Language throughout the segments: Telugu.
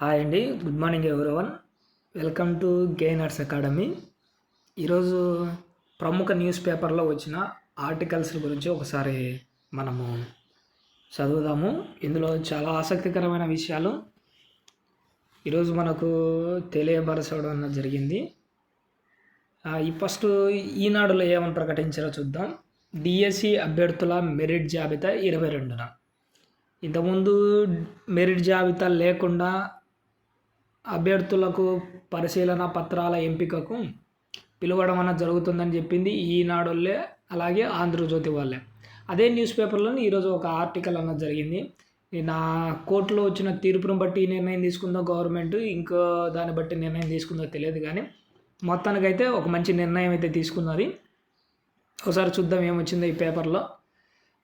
హాయ్ అండి good morning everyone. Welcome to Gainers Academy. ఈరోజు ప్రముఖ న్యూస్ పేపర్లో వచ్చిన ఆర్టికల్స్ గురించి ఒకసారి మనము చదువుదాము. ఇందులో చాలా ఆసక్తికరమైన విషయాలు. ఈరోజు మనకు తెలియపరచడం జరిగింది. ఈ ఫస్ట్ ఈనాడులో ఏమని ప్రకటించారో చూద్దాం. డిఎస్సి అభ్యర్థుల మెరిట్ జాబితా ఇరవై రెండున. ఇంతకుముందు మెరిట్ జాబితా లేకుండా అభ్యర్థులకు పరిశీలన పత్రాల ఎంపికకు పిలవడం అన్న జరుగుతుందని చెప్పింది ఈనాడులే అలాగే ఆంధ్రజ్యోతి వాళ్ళే. అదే న్యూస్ పేపర్లో ఈరోజు ఒక ఆర్టికల్ అన్నది జరిగింది. నా కోర్టులో వచ్చిన తీర్పును బట్టి ఈ నిర్ణయం తీసుకుందో గవర్నమెంట్ ఇంకో దాన్ని బట్టి నిర్ణయం తీసుకుందో తెలియదు కానీ మొత్తానికైతే ఒక మంచి నిర్ణయం అయితే తీసుకున్నది ఒకసారి చూద్దాం ఏమొచ్చిందో ఈ పేపర్లో.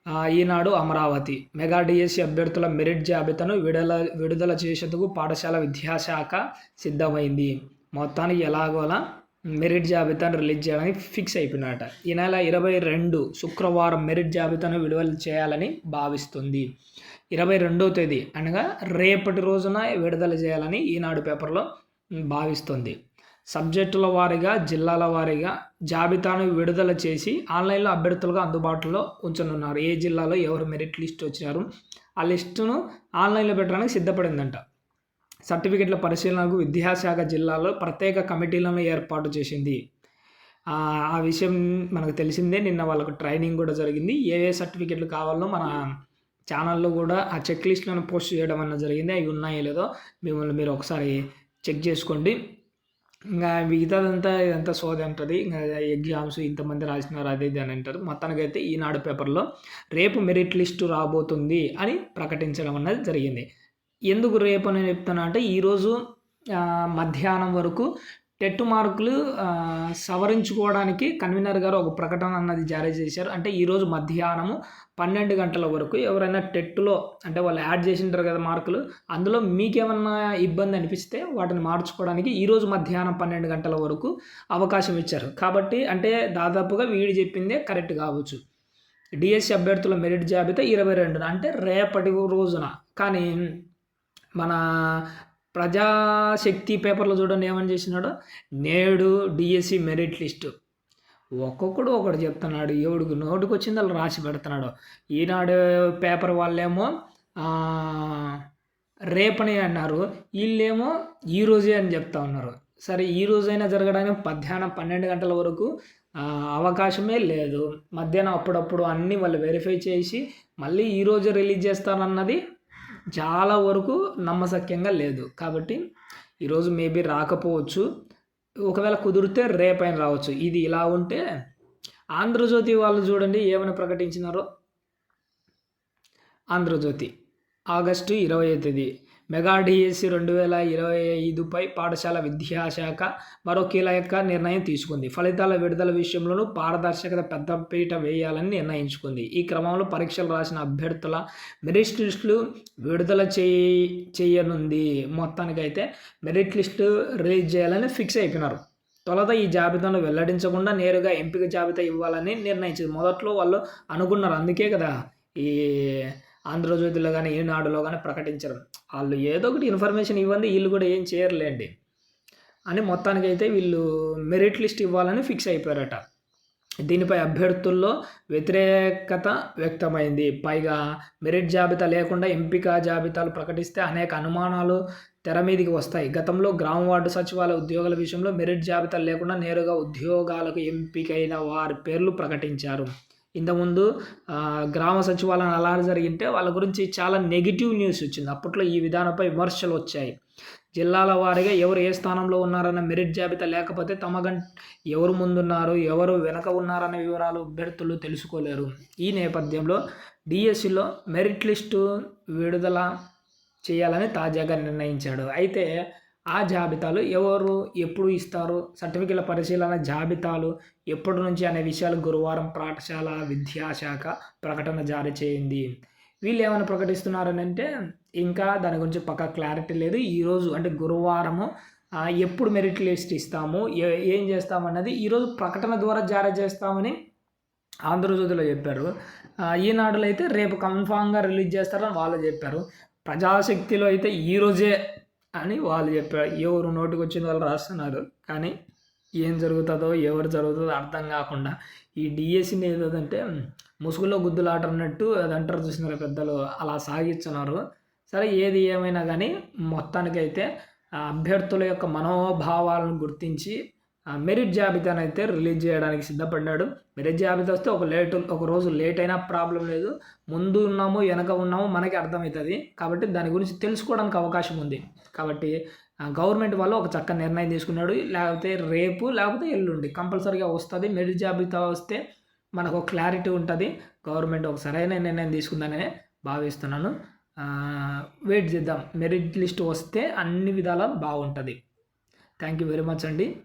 ఈనాడు అమరావతి. మెగా డిఎస్సి అభ్యర్థుల మెరిట్ జాబితాను విడుదల విడుదల చేసేందుకు పాఠశాల విద్యాశాఖ సిద్ధమైంది. మొత్తానికి ఎలాగోలా మెరిట్ జాబితాను రిలీజ్ చేయడానికి ఫిక్స్ అయిపోయినట ఈ నెల ఇరవై రెండు శుక్రవారం మెరిట్ జాబితాను విడుదల చేయాలని భావిస్తుంది. ఇరవై రెండో తేదీ అనగా రేపటి రోజున విడుదల చేయాలని ఈనాడు పేపర్లో భావిస్తుంది. సబ్జెక్టుల వారీగా జిల్లాల వారీగా జాబితాను విడుదల చేసి ఆన్లైన్లో అభ్యర్థులుగా అందుబాటులో ఉంచనున్నారు. ఏ జిల్లాలో ఎవరు మెరిట్ లిస్ట్ వచ్చారు ఆ లిస్టును ఆన్లైన్లో పెట్టడానికి సిద్ధపడిందంట. సర్టిఫికెట్ల పరిశీలనకు విద్యాశాఖ జిల్లాలో ప్రత్యేక కమిటీలను ఏర్పాటు చేసింది. ఆ విషయం మనకు తెలిసిందే. నిన్న వాళ్ళకు ట్రైనింగ్ కూడా జరిగింది. ఏ ఏ సర్టిఫికెట్లు కావాలో మన ఛానల్లో కూడా ఆ చెక్ లిస్ట్లను పోస్ట్ చేయడం అన్న జరిగింది. అవి ఉన్నాయో లేదో మిమ్మల్ని మీరు ఒకసారి చెక్ చేసుకోండి. ఇంకా మిగతాదంతా ఇదంతా సోది అంటుంది. ఇంకా ఎగ్జామ్స్ ఇంతమంది రాసినారు అదే ఇది అని అంటారు. మొత్తానికైతే ఈనాడు పేపర్లో రేపు మెరిట్ లిస్టు రాబోతుంది అని ప్రకటించడం అన్నది జరిగింది. ఎందుకు రేపు అని చెప్తున్నా అంటే ఈరోజు మధ్యాహ్నం వరకు టెట్ మార్కులు సవరించుకోవడానికి కన్వీనర్ గారు ఒక ప్రకటన అన్నది జారీ చేశారు. అంటే ఈరోజు మధ్యాహ్నము పన్నెండు గంటల వరకు ఎవరైనా టెట్లో అంటే వాళ్ళు యాడ్ చేసింటారు కదా మార్కులు అందులో మీకేమన్నా ఇబ్బంది అనిపిస్తే వాటిని మార్చుకోవడానికి ఈరోజు మధ్యాహ్నం పన్నెండు గంటల వరకు అవకాశం ఇచ్చారు. కాబట్టి అంటే దాదాపుగా వీడు చెప్పిందే కరెక్ట్ కావచ్చు. డిఎస్సి అభ్యర్థుల మెరిట్ జాబితా ఇరవై రెండున అంటే రేపటి రోజున. కానీ మన ప్రజాశక్తి పేపర్లో చూడండి ఏమని చేసినాడో? నేడు డిఎస్సి మెరిట్ లిస్టు. ఒక్కొక్కడు ఒకటి చెప్తున్నాడు ఎవడికి నోటికి వచ్చింది వాళ్ళు రాసి పెడుతున్నాడు. ఈనాడు పేపర్ వాళ్ళేమో రేపని అన్నారు. వీళ్ళేమో ఈరోజే అని చెప్తా ఉన్నారు. సరే ఈ రోజైనా జరగడానికి మధ్యాహ్నం పన్నెండు గంటల వరకు అవకాశమే లేదు. మధ్యాహ్నం అప్పుడప్పుడు అన్నీ వాళ్ళు వెరిఫై చేసి మళ్ళీ ఈరోజు రిలీజ్ చేస్తానన్నది చాలా వరకు నమ్మశక్యంగా లేదు. కాబట్టి ఈరోజు మేబీ రాకపోవచ్చు. ఒకవేళ కుదిరితే రేపైన రావచ్చు. ఇది ఇలా ఉంటే ఆంధ్రజ్యోతి వాళ్ళు చూడండి ఏమైనా ప్రకటించినారో. ఆంధ్రజ్యోతి ఆగస్టు ఇరవై తేదీ. మెగా డిఎస్సి రెండు వేల ఇరవై ఐదుపై పాఠశాల విద్యాశాఖ మరో కీలక నిర్ణయం తీసుకుంది. ఫలితాల విడుదల విషయంలోనూ పారదర్శకత పెద్దపీట వేయాలని నిర్ణయించుకుంది. ఈ క్రమంలో పరీక్షలు రాసిన అభ్యర్థుల మెరిట్ లిస్టులు విడుదల చేయి చేయనుంది. మొత్తానికైతే మెరిట్ లిస్టు రిలీజ్ చేయాలని ఫిక్స్ అయిపోయినారు. తొలత ఈ జాబితాను వెల్లడించకుండా నేరుగా ఎంపిక జాబితా ఇవ్వాలని నిర్ణయించింది. మొదట్లో వాళ్ళు అనుకున్నారు. అందుకే కదా ఈ ఆంధ్రజ్యోతిలో కానీ ఈనాడులో కానీ ప్రకటించరు. వాళ్ళు ఏదో ఒకటి ఇన్ఫర్మేషన్ ఇవ్వండి వీళ్ళు కూడా ఏం చేయరులేండి. అని మొత్తానికైతే వీళ్ళు మెరిట్ లిస్ట్ ఇవ్వాలని ఫిక్స్ అయిపోయారట. దీనిపై అభ్యర్థుల్లో వ్యతిరేకత వ్యక్తమైంది. పైగా మెరిట్ జాబితా లేకుండా ఎంపిక జాబితాలు ప్రకటిస్తే అనేక అనుమానాలు తెర మీదికి వస్తాయి. గతంలో గ్రామ వార్డు సచివాలయ ఉద్యోగుల విషయంలో మెరిట్ జాబితా లేకుండా నేరుగా ఉద్యోగాలకు ఎంపికైన వారి పేర్లు ప్రకటించారు. ఇంతకుముందు గ్రామ సచివాలయం అలా జరిగింటే వాళ్ళ గురించి చాలా నెగిటివ్ న్యూస్ వచ్చింది. అప్పట్లో ఈ విధానంపై విమర్శలు వచ్చాయి. జిల్లాల వారీగా ఎవరు ఏ స్థానంలో ఉన్నారన్న మెరిట్ జాబితా లేకపోతే తమ గం ఎవరు ముందున్నారు ఎవరు వెనక ఉన్నారన్న వివరాలు అభ్యర్థులు తెలుసుకోలేరు. ఈ నేపథ్యంలో డిఎస్సిలో మెరిట్ లిస్టు విడుదల చేయాలని తాజాగా నిర్ణయించాడు. అయితే ఆ జాబితాలు ఎవరు ఎప్పుడు ఇస్తారు సర్టిఫికేట్ల పరిశీలన జాబితాలు ఎప్పటి నుంచి అనే విషయాలు గురువారం పాఠశాల విద్యాశాఖ ప్రకటన జారీ చేయింది. వీళ్ళు ఏమైనా ప్రకటిస్తున్నారని అంటే ఇంకా దాని గురించి పక్క క్లారిటీ లేదు. ఈరోజు అంటే గురువారము ఎప్పుడు మెరిట్ లిస్ట్ ఇస్తాము ఏ- ఏం చేస్తామన్నది ఈరోజు ప్రకటన ద్వారా జారీ చేస్తామని ఆంధ్రజ్యోతిలో చెప్పారు. ఈనాడులో అయితే రేపు కన్ఫామ్గా రిలీజ్ చేస్తారని వాళ్ళు చెప్పారు. ప్రజాశక్తిలో అయితే ఈరోజే అని వాళ్ళు చెప్పారు. ఎవరు నోటికి వచ్చిన వాళ్ళు రాస్తున్నారు. కానీ ఏం జరుగుతుందో ఎవరు జరుగుతుందో అర్థం కాకుండా ఈ డిఎస్సిని ఏదంటే ముసుగులో గుద్దులాట అన్నట్టు అది అంటారు చూసినారు పెద్దలు? అలా సాగిస్తున్నారు. సరే ఏది ఏమైనా కానీ మొత్తానికైతే ఆ అభ్యర్థుల యొక్క మనోభావాలను గుర్తించి మెరిట్ జాబితాను అయితే రిలీజ్ చేయడానికి సిద్ధపడ్డాడు. మెరిట్ జాబితా వస్తే ఒక లేట్ ఒక రోజు లేట్ అయినా ప్రాబ్లం లేదు. ముందు ఉన్నాము వెనక ఉన్నాము మనకి అర్థమవుతుంది. కాబట్టి దాని గురించి తెలుసుకోవడానికి అవకాశం ఉంది. కాబట్టి గవర్నమెంట్ వాళ్ళు ఒక చక్క నిర్ణయం తీసుకున్నాడు. లేకపోతే రేపు లేకపోతే ఎల్లుండి కంపల్సరీగా వస్తుంది. మెరిట్ జాబితా వస్తే మనకు ఒక క్లారిటీ ఉంటుంది. గవర్నమెంట్ ఒక సరైన నిర్ణయం తీసుకుందనే భావిస్తున్నాను. వెయిట్ చేద్దాం. మెరిట్ లిస్ట్ వస్తే అన్ని విధాలా బాగుంటుంది. థ్యాంక్ యూ వెరీ మచ్ అండి.